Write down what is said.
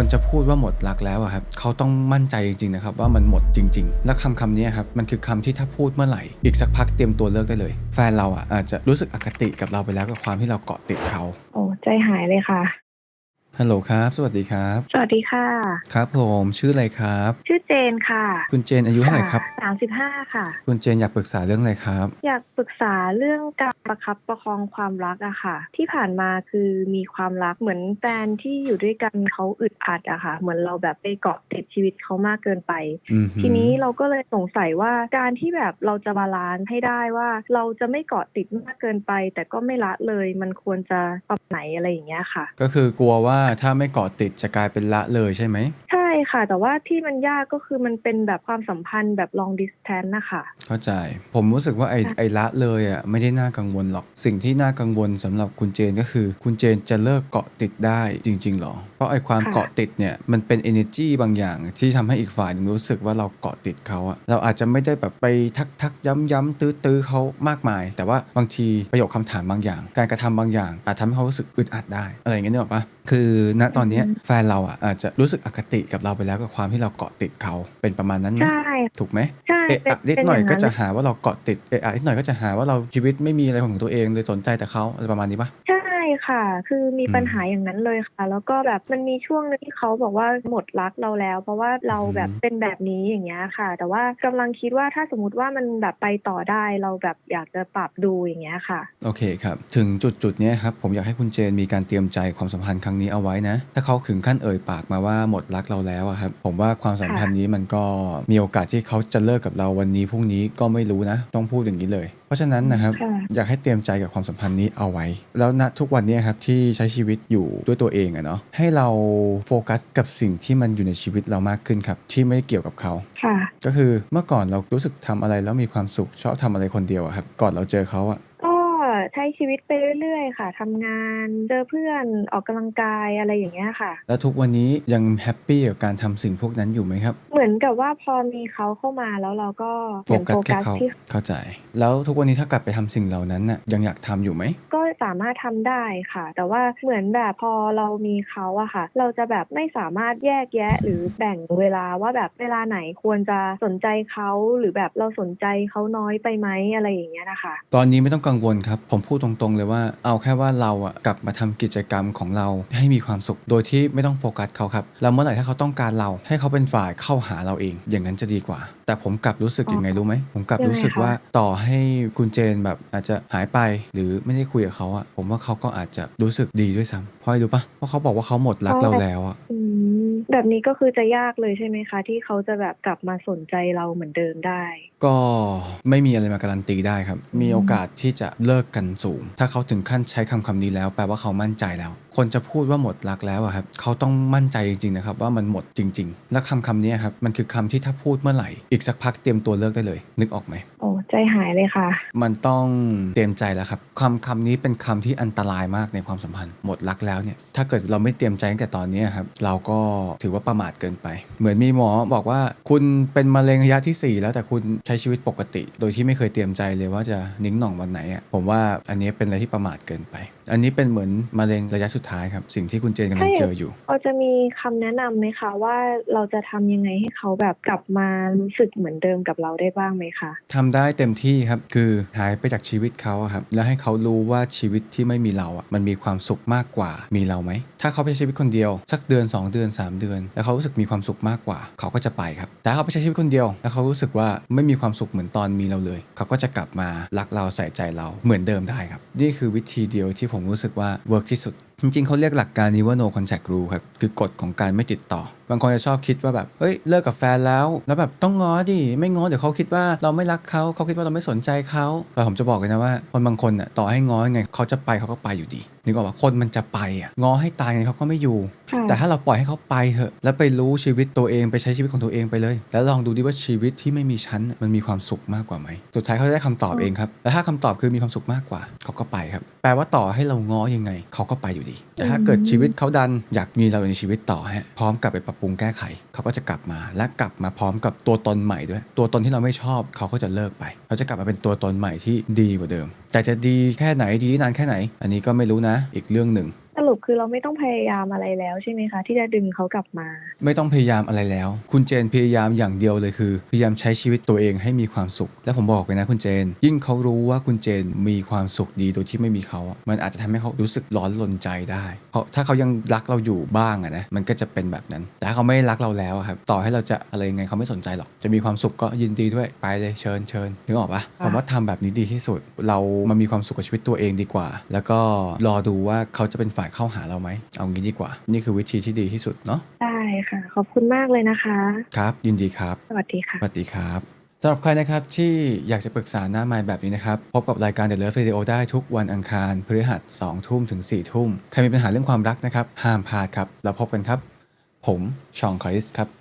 คนจะพูดว่าหมดรักแล้วครับเขาต้องมั่นใจจริงๆนะครับว่ามันหมดจริง ๆ และคำคำนี้ครับมันคือคำที่ถ้าพูดเมื่อไหร่ อีกสักพักเตรียมตัวเลิกได้เลย แฟนเราอะอาจจะรู้สึกอคติกับเราไปแล้วกับความที่เราเกาะติดเขาโอ้ใจหายเลยค่ะ ฮัลโหลครับ สวัสดีครับ สวัสดีค่ะ ครับผมชื่ออะไรครับ ชื่อเจนค่ะ คุณเจนอายุเท่าไหร่ครับสามสิบห้าค่ะ คุณเจนอยากปรึกษาเรื่องอะไรครับ อยากปรึกษาเรื่องการประคับประคองความรักอะค่ะ ที่ผ่านมาคือมีความรักเหมือนแฟนที่อยู่ด้วยกันเขาอึดอัดอะค่ะ เหมือนเราแบบไปเกาะติดชีวิตเขามากเกินไปอือหือทีนี้เราก็เลยสงสัยว่าการที่แบบเราจะบาลานซ์ให้ได้ว่า เราจะไม่เกาะติดมากเกินไป แต่ก็ไม่ละเลยมันควรจะปรับไหนอะไรอย่างเงี้ยค่ะ ก็คือกลัวว่าถ้าไม่เกาะติดจะกลายเป็นละเลยใช่ไหม ใช่ ค่ะ แต่ว่าที่มันยากก็คือมันเป็นแบบความสัมพันธ์แบบ long distance นะคะ เข้าใจ ผมรู้สึกว่าไอ้ค่ะไอ้ละเลยอะไม่ได้น่ากังวลหรอก สิ่งที่น่ากังวลสำหรับคุณเจนก็คือ คุณเจนจะเลิกเกาะติดได้จริงๆหรอ เพราะไอ้ความเกาะติดเนี่ยมันเป็น energy บางอย่างที่ทำให้อีกฝ่ายหนึงรู้สึกว่าเราเกาะติดเขาอะเราอาจจะไม่ได้แบบไปทักทักย้ำย้ำตื้อตื้อเขามากมาย แต่ว่าบางทีประโยคคำถามบางอย่าง การกระทำบางอย่าง อาจทำให้เขารู้สึกอึดอัดได้ อะไรอย่างเงี้ยนึกออกปะคือณตอนเนี้ยอืมแฟนเราอะอาจจะรู้สึกอคติกับเราไปแล้วกับความที่เราเกาะติดเขาเป็นประมาณนั้นไหมใช่ถูกไหมใช่เอะเป็นอะนิดเป็นหน่อยางก็จะนั้นหาว่าเราเกาะติดเอะอะนิดหน่อยก็จะหาว่าเราชีวิตไม่มีอะไรของตัวเองเลยสนใจแต่เขาอะไรประมาณนี้ปะใช่ ค่ะ คือมีอืมปัญหาอย่างนั้นเลยค่ะ แล้วก็แบบมันมีช่วงนึงที่เขาบอกว่าหมดรักเราแล้ว เพราะว่าเราแบบเป็นแบบนี้อย่างเงี้ยค่ะ แต่ว่ากำลังคิดว่าถ้าสมมติว่ามันแบบไปต่อได้เราแบบอยากจะปรับดูอย่างเงี้ยค่ะ โอเคครับ ถึงจุดจุดๆเนี้ยครับ ผมอยากให้คุณเจนมีการเตรียมใจความสัมพันธ์ครั้งนี้เอาไว้นะ ถ้าเขาถึงขั้นเอ่ยปากมาว่าหมดรักเราแล้วอะครับ ผมว่าความสัมพันธ์นี้มันก็มีโอกาสที่เขาจะเลิกกับเราวันนี้พรุ่งนี้ก็ไม่รู้นะ ต้องพูดอย่างนี้เลย เพราะฉะนั้นนะครับค่ะอยากให้เตรียมใจกับความสัมพันธ์นี้เอาไว้ แล้วณทุกวันเนี้ยครับที่ใช้ชีวิตอยู่ด้วยตัวเองอะเนาะให้เราโฟกัสกับสิ่งที่มันอยู่ในชีวิตเรามากขึ้นครับที่ไม่ได้เกี่ยวกับเขาค่ะก็คือเมื่อก่อนเรารู้สึกทำอะไรแล้วมีความสุขชอบทำอะไรคนเดียวอะครับก่อนเราเจอเขาอะก็ใช้ชีวิตไปเรื่อยๆ ค่ะทำงานเจอเพื่อนออกกำลังกายอะไรอย่างเงี้ยค่ะ แล้วทุกวันนี้ยังแฮปปี้กับการทำสิ่งพวกนั้นอยู่ไหมครับ เหมือนกับว่าพอมีเขาเข้ามาแล้วเราก็โฟกัสแค่เขาที่เข้าใจ แล้วทุกวันนี้ถ้ากลับไปทำสิ่งเหล่านั้นน่ะยังอยากทำอยู่ไหม ก็สามารถทำได้ค่ะ แต่ว่าเหมือนแบบพอเรามีเขาอะค่ะ เราจะแบบไม่สามารถแยกแยะหรือแบ่งเวลาว่าแบบเวลาไหนควรจะสนใจเขาหรือแบบเราสนใจเขาน้อยไปไหมอะไรอย่างเงี้ยนะคะ ตอนนี้ไม่ต้องกังวลครับ ผมพูดตรงๆเลยว่าเอาแค่ว่าเราอะกลับมาทำกิจกรรมของเราให้มีความสุข โดยที่ไม่ต้องโฟกัสเขาครับแล้วเมื่อไหร่ถ้าเขาต้องการเราให้เขาเป็นฝ่ายเข้าหาเราเอง อย่างนั้นจะดีกว่า แต่ผมกลับรู้สึกยังไงรู้ไหม ผมกลับรู้สึกว่าต่อให้คุณเจนแบบอาจจะหายไปหรือไม่ได้คุยกับเขาอะผมว่าเขาก็อาจจะรู้สึกดีด้วยซ้ำเพราะอะไรรู้ปะเพราะเขาบอกว่าเขาหมดรักเราแล้วอะอืม แบบนี้ก็คือจะยากเลยใช่ไหมคะ ที่เขาจะแบบกลับมาสนใจเราเหมือนเดิมได้ ก็ไม่มีอะไรมาการันตีได้ครับ มีโอกาสที่จะเลิกกันสูง ถ้าเขาถึงขั้นใช้คำคำนี้แล้ว แปลว่าเขามั่นใจแล้ว คนจะพูดว่าหมดรักแล้วอะครับเขาต้องมั่นใจจริงๆนะครับว่ามันหมดจริง ๆ และคำคำนี้ครับมันคือคำที่ถ้าพูดเมื่อไหร่ อีกสักพักเตรียมตัวเลิกได้เลย นึกออกไหมโอ้ ใจหายเลยค่ะ มันต้องเตรียมใจแล้วครับคำคำนี้เป็นคำที่อันตรายมากในความสัมพันธ์ หมดรักแล้วเนี่ยถ้าเกิดเราไม่เตรียมใจตั้งแต่ตอนนี้ครับเราก็ถือว่าประมาทเกินไป เหมือนมีหมอบอกว่าคุณเป็นมะเร็งระยะที่ 4 แล้วแต่คุณใช้ชีวิตปกติ โดยที่ไม่เคยเตรียมใจเลยว่าจะนิ้งหน่องวันไหนอะผมว่าอันนี้เป็นอะไรที่ประมาทเกินไป อันนี้เป็นเหมือนมะเร็งระยะสุดท้ายครับ สิ่งที่คุณเจนกำลังเจออยู่เราจะมีคำแนะนำไหมคะว่าเราจะทำยังไงให้เขาแบบกลับมารู้สึกเหมือนเดิมกับเราได้บ้างไหมคะทำได้เต็มที่ครับคือหายไปจากชีวิตเขาอะครับแล้วให้เขารู้ว่าชีวิตที่ไม่มีเราอะมันมีความสุขมากกว่ามีเราไหมถ้าเขาไปใช้ชีวิตคนเดียว สักเดือน 2 เดือน 3 เดือน แล้วเขารู้สึกมีความสุขมากกว่า เขาก็จะไปครับ แต่ถ้าเขาไปใช้ชีวิตคนเดียว แล้วเขารู้สึกว่าไม่มีความสุขเหมือนตอนมีเราเลย เขาก็จะกลับมารักเราใส่ใจเราเหมือนเดิมได้ครับ นี่คือวิธีเดียวที่ผมมรู้สึกว่าเวิร์กที่สุด จริงๆ เขาเรียกหลักการนี้ว่า no contact rule ครับ คือกฎของการไม่ติดต่อ บางคนจะชอบคิดว่าแบบ เฮ้ย เลิกกับแฟนแล้ว แล้วแบบต้องง้อดิ ไม่ง้อเดี๋ยวเขาคิดว่าเราไม่รักเขาเขาคิดว่าเราไม่สนใจเขาแต่ผมจะบอกเลยนะว่า คนบางคนอะต่อให้ง้อยังไงเขาจะไปเขาก็ไปอยู่ดีนึกออกว่าคนมันจะไปอะง้อให้ตายไงเขาก็ไม่อยู่ค่ะแต่ถ้าเราปล่อยให้เขาไปเถอะ แล้วไปรู้ชีวิตตัวเองไปใช้ชีวิตของตัวเองไปเลย แล้วลองดูดิว่าชีวิตที่ไม่มีฉันน่ะมันมีความสุขมากกว่าไหมสุดท้ายเขาจะได้คำตอบเองครับแต่ถ้าคำตอบคือมีความสุขมากกว่าเขาก็ไปครับแปลว่าต่อให้เราง้อยังไงเขาก็ไปอยู่ดี แต่ถ้าเกิดชีวิตเขาดันอยากมีเราในชีวิตต่อฮะพร้อมกลับไปปรับปรุงแก้ไข เขาก็จะกลับมาและกลับมาพร้อมกับตัวตนใหม่ด้วย ตัวตนที่เราไม่ชอบเขาก็จะเลิกไป เขาจะกลับมาเป็นตัวตนใหม่ที่ดีกว่าเดิม แต่จะดีแค่ไหนดีนานแค่ไหน อันนี้ก็ไม่รู้นะ อีกเรื่องหนึ่ง สรุปคือเราไม่ต้องพยายามอะไรแล้วใช่ไหมคะ ที่จะดึงเขากลับมา ไม่ต้องพยายามอะไรแล้ว คุณเจนพยายามอย่างเดียวเลยคือ พยายามใช้ชีวิตตัวเองให้มีความสุข และผมบอกเลยนะคุณเจน ยิ่งเขารู้ว่าคุณเจนมีความสุขดีโดยที่ไม่มีเขาอะมันอาจจะทำให้เขารู้สึกร้อนรนใจได้เพราะถ้าเขายังรักเราอยู่บ้างอะนะมันก็จะเป็นแบบนั้น แต่ถ้าเขาไม่รักเราแล้วอะครับต่อให้เราจะอะไรยังไงเขาไม่สนใจหรอกจะมีความสุขก็ยินดีด้วยไปเลยเชิญเชิญนึกออกปะผมว่าทำแบบนี้ดีที่สุด เรามามีความสุขกับชีวิตตัวเองดีกว่า แล้วก็รอดูว่าเขาจะเป็นฝ่ายเข้าหาเราไหม เอางี้ดีกว่า นี่คือวิธีที่ดีที่สุดเนาะได้ค่ะ ขอบคุณมากเลยนะคะ ครับ ยินดีครับ สวัสดีค่ะ สวัสดีครับสำหรับใครนะครับที่อยากจะปรึกษาหน้าไมค์แบบนี้นะครับพบกับรายการ The Love Radio ได้ทุกวันอังคารพฤหัส2ทุ่มถึง4ทุ่มใครมีปัญหาเรื่องความรักนะครับห้ามพลาดครับ แล้วพบกันครับ ผมชองคริสครับ